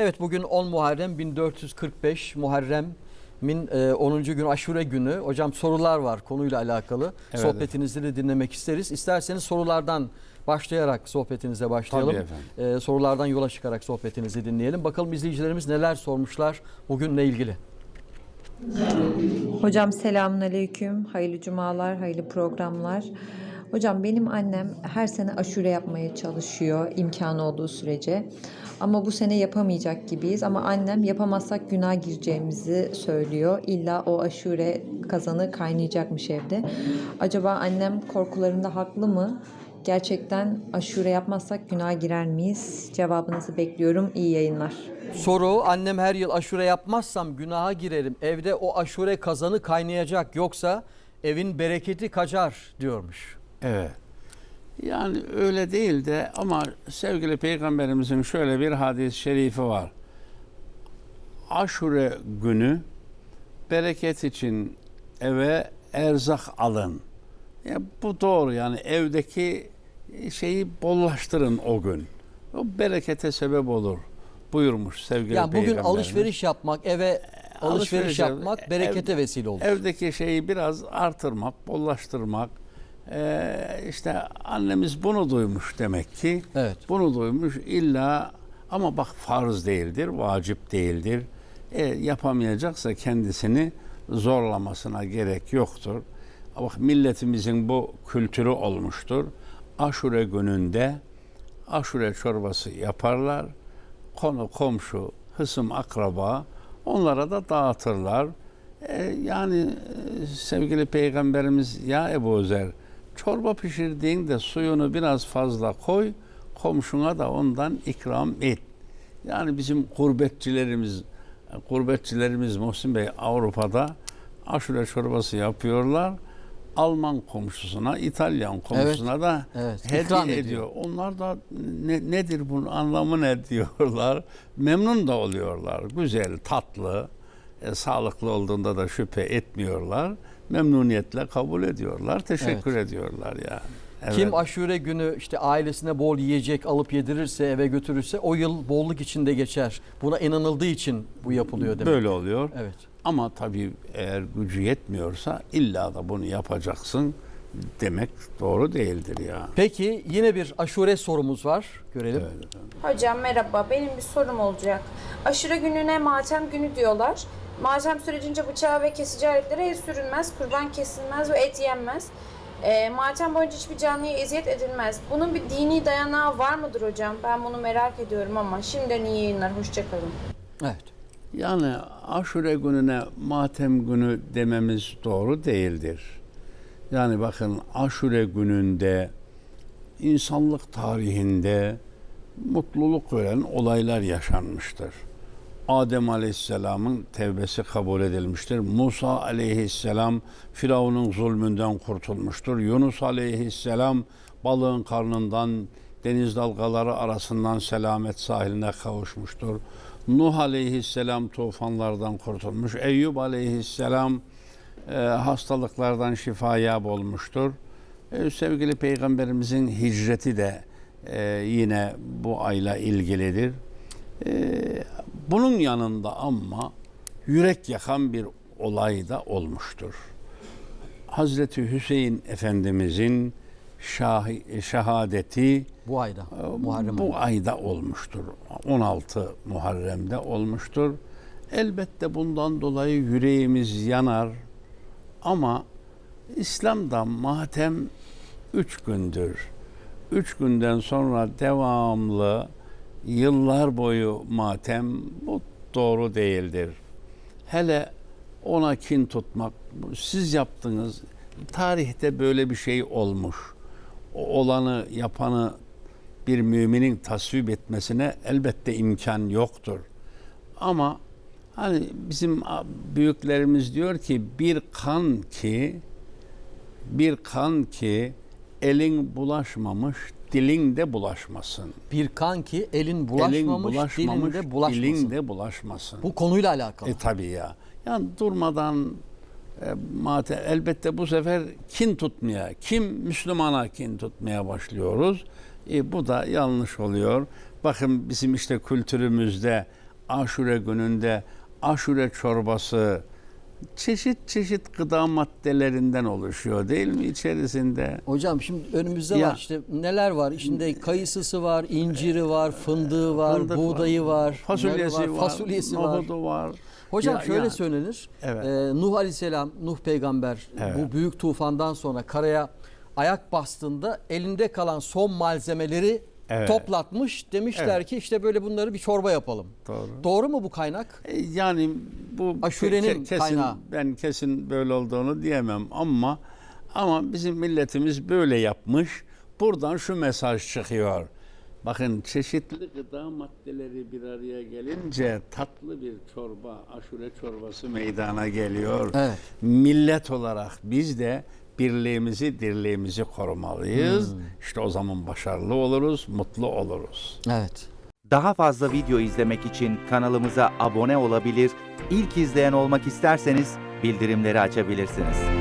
Evet bugün 10 Muharrem 1445 Muharrem'in e, 10. gün aşure günü. Hocam sorular var konuyla alakalı. Evet. Sohbetinizi de dinlemek isteriz. İsterseniz sorulardan başlayarak sohbetinize başlayalım. Tabii efendim. E, sorulardan yola çıkarak sohbetinizi dinleyelim. Bakalım izleyicilerimiz neler sormuşlar bugünle ilgili. Hocam selamünaleyküm. Hayırlı cumalar, hayırlı programlar. Hocam benim annem her sene aşure yapmaya çalışıyor imkanı olduğu sürece. Ama bu sene yapamayacak gibiyiz. Ama annem yapamazsak günah gireceğimizi söylüyor. İlla o aşure kazanı kaynayacakmış evde. Acaba annem korkularında haklı mı? Gerçekten aşure yapmazsak günah girer miyiz? Cevabınızı bekliyorum. İyi yayınlar. Soru annem her yıl aşure yapmazsam günaha girerim. Evde o aşure kazanı kaynayacak yoksa evin bereketi kaçar diyormuş. Evet. Yani öyle değil de ama sevgili peygamberimizin şöyle bir hadis-i şerifi var. Aşure günü bereket için eve erzak alın. Ya bu doğru yani evdeki şeyi bollaştırın o gün. O berekete sebep olur buyurmuş sevgili Yani bugün alışveriş yapmak, eve alışveriş Alışveriş yapmak ev- berekete vesile olur. Evdeki şeyi biraz artırmak, bollaştırmak. Ee, işte annemiz bunu duymuş demek ki. Evet. Bunu duymuş illa ama bak farz değildir, vacip değildir. E, yapamayacaksa kendisini zorlamasına gerek yoktur. Bak milletimizin bu kültürü olmuştur. Aşure gününde aşure çorbası yaparlar. Konu komşu, hısım akraba onlara da dağıtırlar. E, yani e, sevgili peygamberimiz ya Ebu Zer çorba pişirdiğinde suyunu biraz fazla koy komşuna da ondan ikram et. Yani bizim gurbetçilerimiz gurbetçilerimiz Muhsin Bey Avrupa'da aşure çorbası yapıyorlar. Alman komşusuna, İtalyan komşusuna da evet. hediye ediyor. ediyor. Onlar da ne, nedir bunun anlamı ne diyorlar. Memnun da oluyorlar. Güzel, tatlı, e, sağlıklı olduğunda da şüphe etmiyorlar. Memnuniyetle kabul ediyorlar. Teşekkür ediyorlar yani. Evet. Kim aşure günü işte ailesine bol yiyecek alıp yedirirse, eve götürürse o yıl bolluk içinde geçer. Buna inanıldığı için bu yapılıyor demek. Böyle oluyor. Evet. Ama tabii eğer gücü yetmiyorsa illa da bunu yapacaksın demek doğru değildir ya. Peki yine bir aşure sorumuz var. Görelim. Evet efendim. Hocam merhaba, benim bir sorum olacak. Aşure gününe matem günü diyorlar. Matem sürecince bıçağı ve kesici aletlere el sürülmez, kurban kesilmez ve et yenmez. E, matem boyunca hiçbir canlıya eziyet edilmez. Bunun bir dini dayanağı var mıdır hocam? Ben bunu merak ediyorum ama şimdiden iyi yayınlar, hoşçakalın. Evet. Yani aşure gününe matem günü dememiz doğru değildir. Yani bakın aşure gününde insanlık tarihinde mutluluk veren olaylar yaşanmıştır. Adem Aleyhisselam'ın tevbesi kabul edilmiştir. Musa Aleyhisselam Firavun'un zulmünden kurtulmuştur. Yunus Aleyhisselam balığın karnından deniz dalgaları arasından selamet sahiline kavuşmuştur. Nuh Aleyhisselam tufanlardan kurtulmuş. Eyüp Aleyhisselam e, hastalıklardan şifaya olmuştur. E, sevgili Peygamberimizin hicreti de e, yine bu ayla ilgilidir. E, bunun yanında ama yürek yakan bir olay da olmuştur. Hazreti Hüseyin Efendimizin şahi, şehadeti Bu ayda. Muharrem bu ayda olmuştur. 16 Muharrem'de olmuştur. Elbette bundan dolayı yüreğimiz yanar. Ama İslam'da matem üç gündür. Üç günden sonra devamlı yıllar boyu matem bu doğru değildir. Hele ona kin tutmak, siz yaptınız. Tarihte böyle bir şey olmuş. O olanı yapanı bir müminin tasvip etmesine elbette imkan yoktur. Ama hani bizim büyüklerimiz diyor ki bir kan ki bir kan ki elin bulaşmamış dilin de bulaşmasın. Bir kan ki elin elin bulaşmamış, bulaşmamış dilinde bulaşmasın. dilin de bulaşmasın. Bu konuyla alakalı. E tabii ya. Yani durmadan e, mate elbette bu sefer kin tutmaya, kim Müslümana kin tutmaya başlıyoruz. E, bu da yanlış oluyor. Bakın bizim işte kültürümüzde aşure gününde aşure çorbası çeşit çeşit gıda maddelerinden oluşuyor değil mi içerisinde? Hocam şimdi önümüzde Ya. var işte neler var? İçinde kayısısı var, inciri var, fındığı var, Fındık buğdayı var, fasulyesi narı var, fasulyesi var. var. Hocam Ya- şöyle ya- söylenir. Evet. Ee, Nuh Aleyhisselam, Nuh peygamber Evet. bu büyük tufandan sonra karaya ayak bastığında elinde kalan son malzemeleri Evet. toplatmış. Demişler Evet. ki işte böyle bunları bir çorba yapalım. Doğru. Doğru mu bu kaynak? E, Yani bu Aşurenin kesin, kaynağı. Ben kesin böyle olduğunu diyemem ama ama bizim milletimiz böyle yapmış. Buradan şu mesaj çıkıyor. Bakın çeşitli gıda maddeleri bir araya gelince tatlı bir çorba, aşure çorbası meydana geliyor. Evet. Millet olarak biz de birliğimizi, dirliğimizi korumalıyız. Hmm. İşte o zaman başarılı oluruz, mutlu oluruz. Evet. Daha fazla video izlemek için kanalımıza abone olabilir, ilk izleyen olmak isterseniz bildirimleri açabilirsiniz.